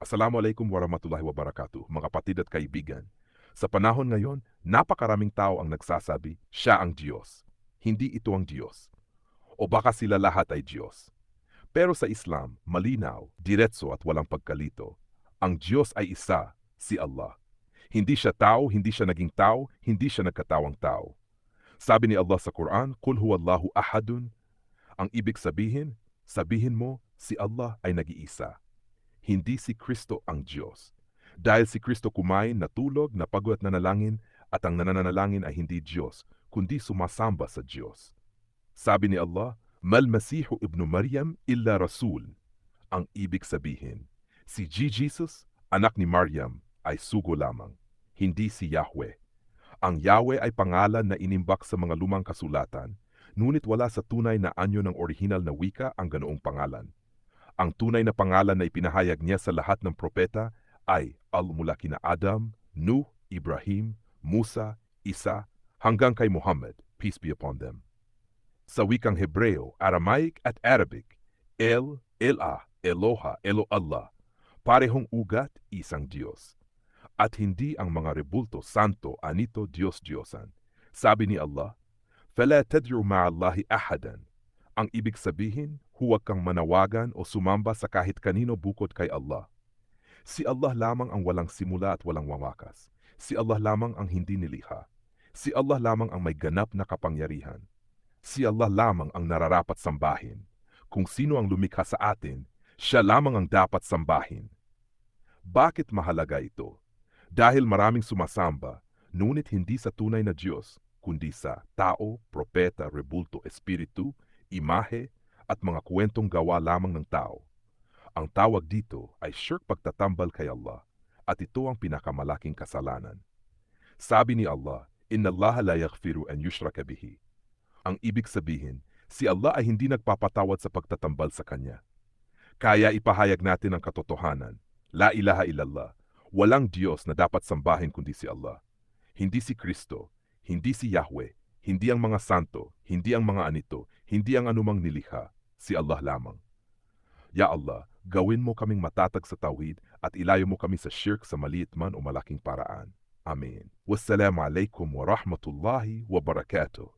Assalamualaikum warahmatullahi wabarakatuh, mga kapatid at kaibigan. Sa panahon ngayon, napakaraming tao ang nagsasabi, siya ang Diyos. Hindi ito ang Diyos. O baka sila lahat ay Diyos. Pero sa Islam, malinaw, diretso at walang pagkalito. Ang Diyos ay isa, si Allah. Hindi siya tao, hindi siya naging tao, hindi siya nagkatawang tao. Sabi ni Allah sa Quran, Kul huwallahu ahadun. Ang ibig sabihin, sabihin mo, si Allah ay nag-iisa hindi si Kristo ang Diyos. Dahil si Kristo kumain, natulog, napagod at nanalangin, at ang nananalangin ay hindi Diyos, kundi sumasamba sa Diyos. Sabi ni Allah, Mal Masihu ibnu Maryam illa Rasul. Ang ibig sabihin, si G. Jesus, anak ni Maryam, ay sugo lamang, hindi si Yahweh. Ang Yahweh ay pangalan na inimbak sa mga lumang kasulatan, ngunit wala sa tunay na anyo ng orihinal na wika ang ganoong pangalan. Ang tunay na pangalan na ipinahayag niya sa lahat ng propeta ay al-mula kina Adam, Nuh, Ibrahim, Musa, Isa, hanggang kay Muhammad, peace be upon them. Sa wikang Hebreo, Aramaic at Arabic, El, Elah, Eloha, Elo Allah, parehong ugat, isang Diyos. At hindi ang mga rebulto, santo, anito, Diyos-Diyosan. Sabi ni Allah, فَلَا تَدْعُ مَعَ اللَّهِ أَحَدًا Ang ibig sabihin, huwag kang manawagan o sumamba sa kahit kanino bukod kay Allah. Si Allah lamang ang walang simula at walang wawakas. Si Allah lamang ang hindi nilikha. Si Allah lamang ang may ganap na kapangyarihan. Si Allah lamang ang nararapat sambahin. Kung sino ang lumikha sa atin, siya lamang ang dapat sambahin. Bakit mahalaga ito? Dahil maraming sumasamba, ngunit hindi sa tunay na Diyos, kundi sa tao, propeta, rebulto, espiritu, imahe, at mga kwentong gawa lamang ng tao. Ang tawag dito ay shirk pagtatambal kay Allah at ito ang pinakamalaking kasalanan. Sabi ni Allah, Inna Allah la yaghfiru an yushraka bihi. Ang ibig sabihin, si Allah ay hindi nagpapatawad sa pagtatambal sa Kanya. Kaya ipahayag natin ang katotohanan, La ilaha illallah, walang Diyos na dapat sambahin kundi si Allah. Hindi si Kristo, hindi si Yahweh, hindi ang mga santo, hindi ang mga anito, hindi ang anumang nilikha, si Allah lamang. Ya Allah, gawin mo kaming matatag sa tawhid at ilayo mo kami sa shirk sa maliit man o malaking paraan. Amen. Wassalamu alaikum wa rahmatullahi wa barakatuh.